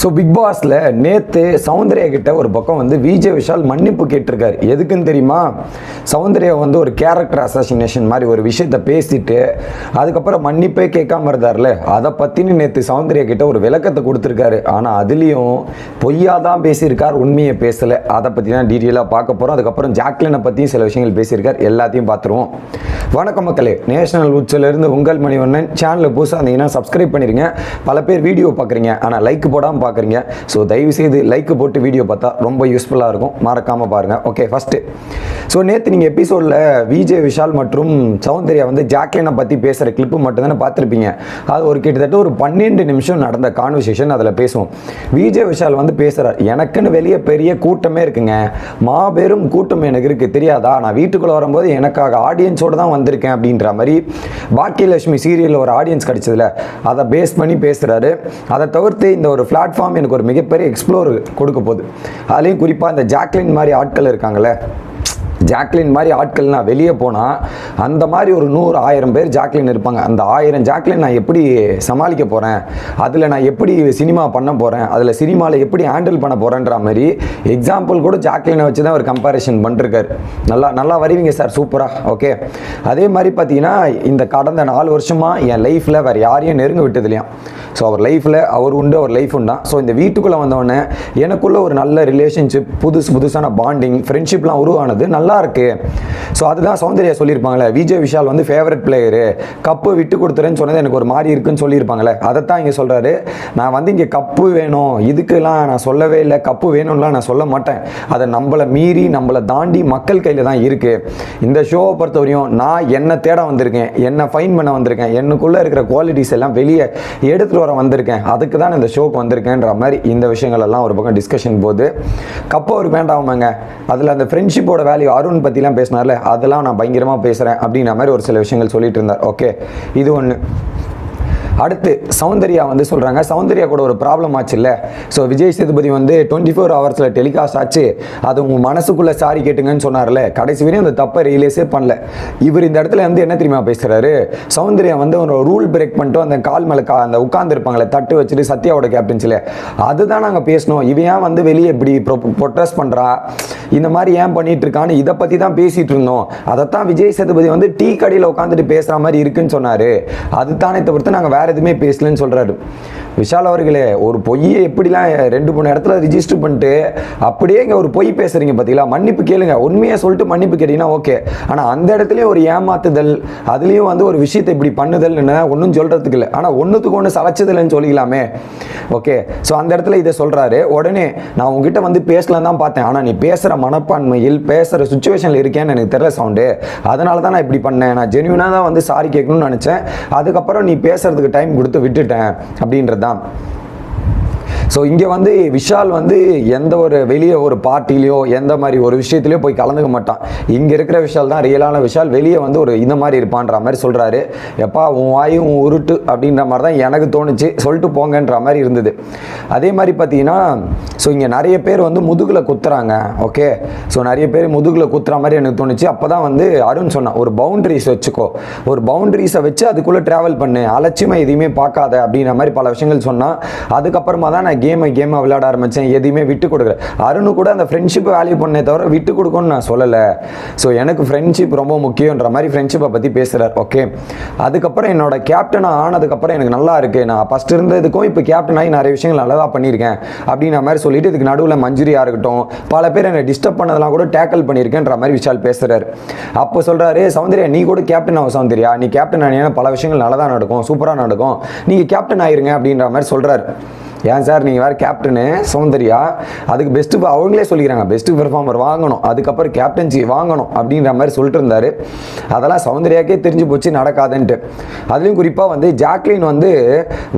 So big பாஸில் நேற்று சௌந்தர்யா கிட்ட ஒரு பக்கம் வந்து விஜய் விஷால் மன்னிப்பு கேட்டிருக்காரு. எதுக்குன்னு தெரியுமா? சௌந்தர்யா வந்து ஒரு கேரக்டர் அசாசினேஷன் மாதிரி ஒரு விஷயத்த பேசிட்டு அதுக்கப்புறம் மன்னிப்பே கேட்காம இருந்தார்ல. அதை பற்றினு நேற்று சௌந்தர்யா கிட்ட ஒரு விளக்கத்தை கொடுத்துருக்காரு. ஆனால் அதுலேயும் பொய்யா தான் பேசியிருக்கார் உண்மையை பேசலை. அதை பற்றி தான் டீட்டெயிலாக பார்க்க போகிறோம் அதுக்கப்புறம் ஜாக்லினை பற்றியும் சில விஷயங்கள் பேசியிருக்கார். எல்லாத்தையும் பார்த்துருவோம். வணக்கம் மக்களே. நேஷனல் உச்சிலிருந்து உங்கள் மணிவண்ணன். சேனலில் புதுசாக இருந்தீங்கன்னா சப்ஸ்கிரைப் பண்ணிடுங்க பல பேர் வீடியோ பார்க்குறீங்க. ஆனால் லைக் போடாமல் பார்க்குறீங்க. ஸோ தயவுசெய்து லைக் போட்டு வீடியோ பார்த்தா ரொம்ப யூஸ்ஃபுல்லாக இருக்கும். மறக்காமல் பாருங்கள் ஓகே ஃபஸ்ட்டு ஸோ நேற்று நீங்கள் எபிசோடில் விஜய் விஷால் மற்றும் சௌந்தர்யா வந்து ஜாக்லினை பற்றி பேசுகிற கிளிப்பு மட்டும்தானே பார்த்துருப்பீங்க. அது ஒரு கிட்டத்தட்ட ஒரு பன்னெண்டு நிமிஷம் நடந்த கான்வர்சேஷன் அதில் பேசுவோம். விஜய் விஷால் வந்து பேசுகிறார் எனக்குன்னு வெளியே பெரிய கூட்டமே இருக்குங்க. மாபெரும் கூட்டம் எனக்கு இருக்குது தெரியாதா? நான் வீட்டுக்குள்ளே வரும்போது எனக்காக ஆடியன்ஸோடு தான் வந்திருக்கேன் அப்படின்ற மாதிரி பாக்கியலட்சுமி சீரியலில் ஒரு ஆடியன்ஸ் கிடச்சதில்ல அதை பேஸ் பண்ணி பேசுகிறாரு அதை தவிர்த்து இந்த ஒரு பிளாட்ஃபார்ம் எனக்கு ஒரு மிகப்பெரிய எக்ஸ்ப்ளோர் கொடுக்க போகுது. அதுலேயும் குறிப்பாக இந்த ஜாக்லின் மாதிரி ஆட்கள் இருக்காங்களே ஜாக்லின் மாதிரி ஆட்கள் நான் வெளியே போனால் அந்த மாதிரி ஒரு நூறு ஆயிரம் பேர் ஜாக்லின் இருப்பாங்க. அந்த ஆயிரம் ஜாக்லின் நான் எப்படி சமாளிக்க போகிறேன் அதில் நான் எப்படி சினிமா பண்ண போகிறேன் அதில் சினிமாவில் எப்படி ஹேண்டில் பண்ண போகிறேன்ற மாதிரி எக்ஸாம்பிள் கூட ஜாக்லினை வச்சு தான் ஒரு கம்பேரிஷன் பண்ணிருக்காரு. நல்லா நல்லா வருவீங்க சார் சூப்பராக ஓகே. அதே மாதிரி பார்த்தீங்கன்னா இந்த கடந்த நாலு வருஷமாக என் லைஃப்பில் வேறு யாரையும் நெருங்க விட்டது இல்லையா? ஸோ அவர் லைஃப்பில் அவர் உண்டு அவர் லைஃப் உண்டா? ஸோ இந்த வீட்டுக்குள்ளே வந்தவொடனே எனக்குள்ள ஒரு நல்ல ரிலேஷன்ஷிப் புதுசு புதுசான பாண்டிங் ஃப்ரெண்ட்ஷிப்லாம் உருவானது நல்ல நல்லா இருக்கு ஸோ அதுதான் சௌந்தர்யா சொல்லியிருப்பாங்களே விஜய் விஷால் வந்து ஃபேவரட் பிளேயரு கப்பு விட்டு கொடுத்துறேன்னு சொன்னது எனக்கு ஒரு மாதிரி இருக்குன்னு சொல்லியிருப்பாங்களே அதைத்தான் இங்கே சொல்கிறாரு நான் வந்து இங்கே கப்பு வேணும் இதுக்கெல்லாம் நான் சொல்லவே இல்லை கப்பு வேணும்லாம் நான் சொல்ல மாட்டேன். அதை நம்மளை மீறி நம்மளை தாண்டி மக்கள் கையில் தான் இருக்குது இந்த ஷோவை பொறுத்தவரையும் நான் என்ன தேட வந்திருக்கேன் என்ன ஃபைன் பண்ண வந்திருக்கேன் எனக்குள்ளே இருக்கிற குவாலிட்டிஸ் எல்லாம் வெளியே எடுத்துகிட்டு வர வந்திருக்கேன். அதுக்கு தான் இந்த ஷோக்கு வந்திருக்கேன்ற மாதிரி இந்த விஷயங்கள் எல்லாம் ஒரு பக்கம் டிஸ்கஷன் போது. கப்பு அவருக்கு வேண்டாமாங்க அதில் அந்த ஃப்ரெண்ட்ஷிப்போட வேல்யூ அருண் பற்றிலாம் பேசினார்ல அதெல்லாம் நான் பயங்கரமாக பேசுகிறேன் அப்படின்ற மாதிரி ஒரு சில விஷயங்கள் சொல்லிட்டு இருந்தார். ஓகே இது ஒன்று அடுத்து சௌந்தர்யா வந்து சொல்கிறாங்க சௌந்தர்யா கூட ஒரு ப்ராப்ளம் ஆச்சு இல்லை ஸோ விஜய் சேதுபதி வந்து டுவெண்ட்டி ஃபோர் ஹவர்ஸில் டெலிகாஸ்ட் ஆச்சு. அது உங்கள் மனசுக்குள்ளே சாரி கேட்டுங்கன்னு சொன்னார்ல. கடைசி வரையும் அந்த தப்பை ரியலைஸே பண்ணல. இவர் இந்த இடத்துல வந்து என்ன தெரியுமா பேசுகிறாரு சௌந்தர்யா வந்து ஒரு ரூல் பிரேக் பண்ணிட்டு அந்த கால் மேலே கா அந்த உட்காந்துருப்பாங்களே தட்டு வச்சுட்டு சத்யாவோட கேப்டன்ஸில் அதுதான் நாங்கள் பேசணும். இவன் ஏன் வந்து வெளியே இப்படி ப்ரொட்டஸ்ட் பண்ணுறா இந்த மாதிரி ஏன் பண்ணிட்டு இருக்கான்னு இதை பற்றி தான் பேசிட்டு இருந்தோம். அதைத்தான் விஜய் சேதுபதி வந்து டீ கடையில் உட்காந்துட்டு பேசுகிற மாதிரி இருக்குன்னு சொன்னார். அது தானே தவிர்த்து நாங்கள் வேறு எதுவுமே பேசலன்னு சொல்கிறாரு விஷால் அவர்களே ஒரு பொய்யை எப்படிலாம் ரெண்டு மூணு இடத்துல ரிஜிஸ்டர் பண்ணிட்டு அப்படியே இங்கே ஒரு பொய் பேசுகிறீங்க பார்த்தீங்களா மன்னிப்பு கேளுங்க. உண்மையை சொல்லிட்டு மன்னிப்பு கேட்டீங்கன்னா ஓகே ஆனால் அந்த இடத்துலையும் ஒரு ஏமாத்துதல் அதுலேயும் வந்து ஒரு விஷயத்தை இப்படி பண்ணுதல்னு ஒன்றும் சொல்கிறதுக்கு இல்லை. ஆனால் ஒன்றுத்துக்கு ஒன்று சளைச்சதில்லைன்னு சொல்லிக்கலாமே. ஓகே ஸோ அந்த இடத்துல இதை சொல்கிறாரு உடனே நான் உங்ககிட்ட வந்து பேசலாம் தான் பார்த்தேன். ஆனால் நீ பேசுகிற மனப்பான்மையில் பேசுகிற சுச்சுவேஷனில் இருக்கேன்னு எனக்கு தெரியல சவுண்டு. அதனால தான் நான் இப்படி பண்ணேன். நான் ஜென்யூனாக தான் வந்து சாரி கேட்கணும்னு நினச்சேன். அதுக்கப்புறம் நீ பேசுறதுக்கு டைம் கொடுத்து விட்டுட்டேன் அப்படின்றது தான் ஸோ இங்கே வந்து விஷால் வந்து எந்த ஒரு வெளியே ஒரு பார்ட்டிலையோ எந்த மாதிரி ஒரு விஷயத்துலையோ போய் கலந்துக்க மாட்டான். இங்கே இருக்கிற விஷால் தான் ரியலான விஷால். வெளியே வந்து ஒரு இந்த மாதிரி இருப்பான்ற மாதிரி சொல்கிறாரு எப்பா உன் வாயும் உன் உருட்டு அப்படின்ற மாதிரி தான் எனக்கு தோணுச்சு. சொல்லிட்டு போங்கன்ற மாதிரி இருந்தது. அதே மாதிரி பார்த்தீங்கன்னா ஸோ இங்கே நிறைய பேர் வந்து முதுகில் குத்துறாங்க. ஓகே ஸோ நிறைய பேர் முதுகில் குத்துற மாதிரி எனக்கு தோணுச்சு. அப்போ தான் வந்து அருண் சொன்னான் ஒரு பவுண்ட்ரிஸ் வச்சுக்கோ. ஒரு பவுண்ட்ரிஸை வச்சு அதுக்குள்ளே ட்ராவல் பண்ணு. அலட்சியமாக எதையுமே பார்க்காத அப்படின்ற மாதிரி பல விஷயங்கள் சொன்னால் அதுக்கப்புறமா தான் நான் கேமை கேமை விளையாட ஆரம்பித்தேன் எதையுமே விட்டு கொடுக்குற அருணு கூட அந்த ஃப்ரெண்ட்ஷிப்பை வேல்யூ பண்ணே தவிர விட்டு கொடுக்கணும்னு நான் சொல்லலை. ஸோ எனக்கு ஃப்ரெண்ட்ஷிப் ரொம்ப முக்கியன்ற மாதிரி ஃப்ரெண்ட்ஷிப்பை பற்றி பேசுகிறார் ஓகே அதுக்கப்புறம் என்னோட கேப்டனாக ஆனதுக்கப்புறம் எனக்கு நல்லா இருக்குது நான் ஃபஸ்ட் இருந்ததுக்கும் இப்போ கேப்டன் ஆகி நிறைய விஷயங்கள் நல்லா பண்ணியிருக்கேன். அப்படின்ற மாதிரி சொல்லிட்டு இதுக்கு நடுவில் மஞ்சுரியாக இருக்கட்டும் பல பேர் என்னை டிஸ்டர்ப் பண்ணதெல்லாம் கூட டேக்கிள் பண்ணியிருக்கேன்ற மாதிரி விஷால் பேசுகிறார் அப்போ சொல்கிறாரு சௌந்தர்யா நீ கூட கேப்டன் ஆகும் சௌந்தர்யா. நீ கேப்டன் ஆனியான பல விஷயங்கள் நல்லா தான் நடக்கும் சூப்பராக நடக்கும். நீங்கள் கேப்டன் ஆயிருங்க அப்படின்ற மாதிரி சொல்கிறாரு ஏன் சார் நீங்கள் வேறு கேப்டனு சௌந்தர்யா அதுக்கு பெஸ்ட்டு அவங்களே சொல்லிக்கிறாங்க. பெஸ்ட்டு பெர்ஃபார்மர் வாங்கணும். அதுக்கப்புறம் கேப்டன்சி வாங்கணும் அப்படின்ற மாதிரி சொல்லிட்டு இருந்தார். அதெல்லாம் சௌந்தர்யாக்கே தெரிஞ்சு போச்சு நடக்காதுன்ட்டு. அதுலேயும் குறிப்பாக வந்து ஜாக்லின் வந்து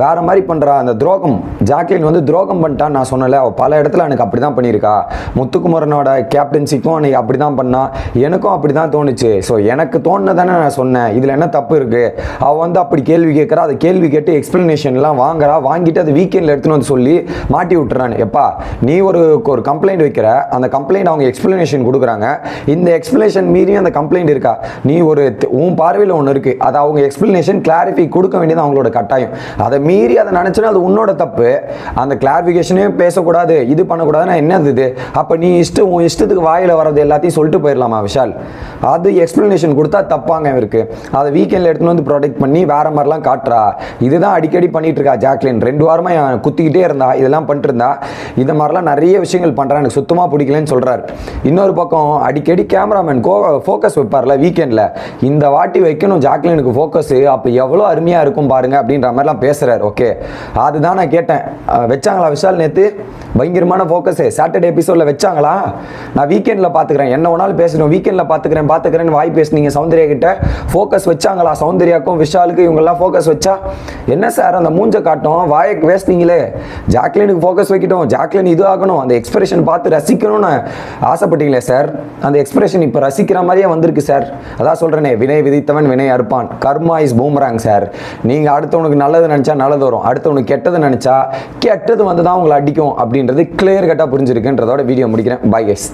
வேறு மாதிரி பண்ணுறா அந்த துரோகம். ஜாக்லின் வந்து துரோகம் பண்ணிட்டான்னு நான் சொன்னல அவள் பல இடத்துல எனக்கு அப்படி தான் பண்ணியிருக்கா. முத்துக்குமரனோட கேப்டன்சிக்கும் அன்னைக்கு அப்படி தான் பண்ணா. எனக்கும் அப்படி தான் தோணுச்சு. ஸோ எனக்கு தோணுனதானே நான் சொன்னேன். இதில் என்ன தப்பு இருக்குது அவள் வந்து அப்படி கேள்வி கேட்குறா. அதை கேள்வி கேட்டு எக்ஸ்ப்ளனேஷன்லாம் வாங்குறா. வாங்கிட்டு அது வீக்கெண்டில் எடுத்துன்னு எடுத்துன்னு வந்து சொல்லி மாட்டி விட்டுறான்னு எப்பா நீ ஒரு ஒரு கம்ப்ளைண்ட் வைக்கிற அந்த கம்ப்ளைண்ட் அவங்க எக்ஸ்பிளனேஷன் கொடுக்குறாங்க. இந்த எக்ஸ்பிளேஷன் மீறி அந்த கம்ப்ளைண்ட் இருக்கா? நீ ஒரு உன் பார்வையில் ஒன்று இருக்கு. அதை அவங்க எக்ஸ்பிளனேஷன் கிளாரிஃபை கொடுக்க வேண்டியது அவங்களோட கட்டாயம். அதை மீறி அதை நினச்சினா அது உன்னோட தப்பு. அந்த கிளாரிஃபிகேஷனே பேசக்கூடாது இது பண்ணக்கூடாதுன்னா என்ன இது? அப்போ நீ இஷ்டம் உன் இஷ்டத்துக்கு வாயில் வர்றது எல்லாத்தையும் சொல்லிட்டு போயிடலாமா விஷால்? அது எக்ஸ்பிளனேஷன் கொடுத்தா தப்பாங்க இவருக்கு. அதை வீக்கெண்டில் எடுத்துன்னு வந்து ப்ரொடெக்ட் பண்ணி வேற மாதிரிலாம் காட்டுறா. இதுதான் அடிக்கடி பண்ணிட்டு இருக்கா ஜாக்லின். ரெண்டு வாரமா குத்தி சுற்றிக்கிட்டே இருந்தா இதெல்லாம் பண்ணிட்டு இருந்தா இந்த மாதிரிலாம் நிறைய விஷயங்கள் பண்றா எனக்கு சுத்தமா பிடிக்கலன்னு சொல்றாரு. இன்னொரு பக்கம் அடிக்கடி கேமராமேன் கோ ஃபோக்கஸ் வைப்பார்ல வீக்கெண்டில் இந்த வாட்டி வைக்கணும் ஜாக்லினுக்கு ஃபோக்கஸ் அப்போ எவ்வளோ அருமையா இருக்கும் பாருங்க அப்படின்ற மாதிரிலாம் பேசுறாரு. ஓகே அதுதான் நான் கேட்டேன். வச்சாங்களா விஷால் நேற்று பயங்கரமான ஃபோக்கஸு சாட்டர்டே எபிசோடில் வச்சாங்களா? நான் வீக்கெண்டில் பார்த்துக்கிறேன் என்ன வேணாலும் பேசணும். வீக்கெண்டில் பார்த்துக்கிறேன் பார்த்துக்கிறேன்னு வாய் பேசுனீங்க சௌந்தர்யா கிட்ட. ஃபோக்கஸ் வச்சாங்களா சௌந்தர்யாக்கும் விஷாலுக்கு இவங்கெல்லாம் ஃபோக்கஸ் வச்சா? என்ன சார் அந்த மூஞ்ச காட்டும்? வாயை பேசுனீங்களே. ஜாக்லினுக்கு ஃபோக்கஸ் வைக்கட்டும். ஜாக்லின் இது ஆகணும். அந்த எக்ஸ்பிரஷன் பார்த்து ரசிக்கணும்னு ஆசைப்பட்டீங்களே சார்? அந்த எக்ஸ்பிரஷன் இப்போ ரசிக்கிற மாதிரியே வந்திருக்கு சார். அதான் சொல்கிறேனே வினை விதித்தவன் வினை அறுப்பான். Karma is boomerang sir. நீங்கள் அடுத்தவனுக்கு நல்லது நினச்சா நல்லது வரும். அடுத்தவனுக்கு கெட்டது நினச்சா கெட்டது வந்து தான் உங்களை அடிக்கும் அப்படின்னு அப்படின்றது கிளியர் கட்டாக புரிஞ்சிருக்குன்றதோட வீடியோ முடிக்கிறேன். Bye S